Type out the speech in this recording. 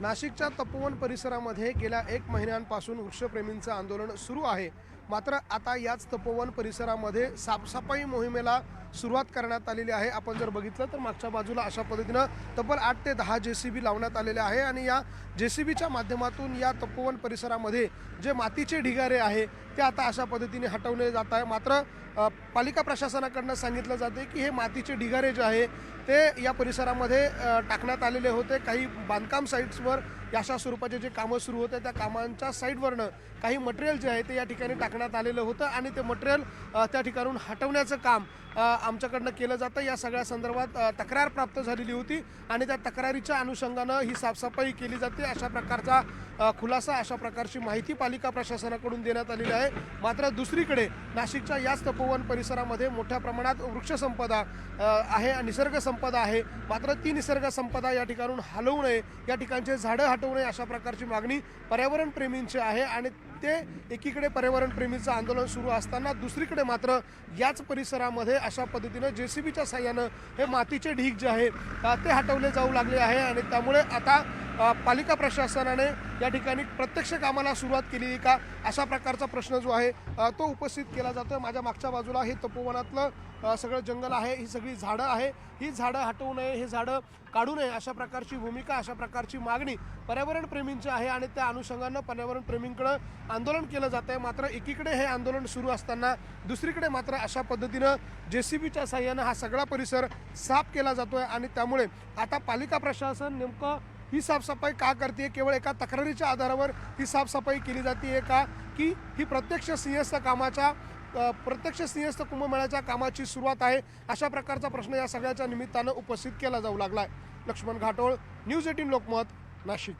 नाशिकच्या तपोवन परिसरामध्ये गेल्या एक महिन्यांपासून वृक्षप्रेमींचं आंदोलन सुरू आहे. मात्र आता याच तपोवन परिसरामध्ये साफसफाई मोहिमेला सुरुवात करण्यात आलेली आहे. आपण जर बघितलं तर मागच्या बाजूला अशा पद्धतीनं तब्बल आठ ते दहा जे सी बी लावण्यात आलेले आहे आणि या जे सी बीच्या माध्यमातून या तपोवन परिसरामध्ये जे मातीचे ढिगारे आहे ते आता अशा पद्धतीने हटवले जात आहे. मात्र पालिका प्रशासनाकडनं सांगितलं जाते की हे मातीचे ढिगारे जे आहे ते या परिसरामध्ये टाकण्यात आलेले होते. काही बांधकाम साईट्सवर अशा स्वरूपाचे जे कामं सुरू होते त्या कामांच्या साईडवरनं काही मटेरियल जे आहे ते या ठिकाणी टाकण्यात आलेलं होतं आणि ते मटेरियल त्या ठिकाणून हटवण्याचं काम आमच्याकडनं केलं जातं. या सगळ्या संदर्भात तक्रार प्राप्त झालेली होती आणि त्या तक्रारीच्या अनुषंगानं ही साफसफाई केली जाते. अशा प्रकारचा खुलासा अशा प्रकारची माहिती पालिका प्रशासनाकडून देण्यात आलेली आहे. मात्र दुसरीकडे नाशिकच्या याच तपोवन परिसरामध्ये मोठ्या प्रमाणात वृक्षसंपदा आहे निसर्ग संपदा आहे. मात्र ती निसर्ग संपदा या ठिकाणून हलवू नये. या ठिकाणचे झाडं हटवू नये अशा प्रकारची मागणी पर्यावरण प्रेमींची आहे आणि ते एकीकडे पर्यावरणप्रेमीचं आंदोलन सुरू असताना दुसरीकडे मात्र याच परिसरामध्ये अशा पद्धतीनं जे सी बीच्या साह्यानं हे मातीचे ढीग जे आहे ते हटवले जाऊ लागले आहे आणि त्यामुळे आता पालिका प्रशासनाने या ठिकाणी प्रत्यक्ष कामाला सुरुवात केली का? अशा प्रकारचा प्रश्न जो आहे तो उपस्थित केला जातो माझ्या मागच्या बाजूला हे तपोवनातलं सगळं जंगल आहे ही सगळी झाडं आहे. ही झाडं हटवू नये हे झाडं काढू नये अशा प्रकारची भूमिका अशा प्रकारची मागणी पर्यावरणप्रेमींची आहे आणि त्या अनुषंगानं पर्यावरणप्रेमींकडं आंदोलन केलं जात आहे मात्र एकीकडे हे आंदोलन सुरू असताना दुसरीकडे मात्र अशा पद्धतीनं जे सी बीच्या साह्यानं हा सगळा परिसर साफ केला जातो आहे आणि त्यामुळे आता पालिका प्रशासन नेमकं ही साफसफाई का करते केवळ एका तक्रारीच्या आधारावर ही साफसफाई केली जाते का? की ही प्रत्यक्ष सिंहस्थ कामाच्या प्रत्यक्ष सिंहस्थ कुंभमेळ्याच्या कामाची सुरुवात आहे? अशा प्रकारचा प्रश्न या सगळ्याच्या निमित्तानं उपस्थित केला जाऊ लागला आहे लक्ष्मण घाटोळ न्यूज एटीन लोकमत नाशिक.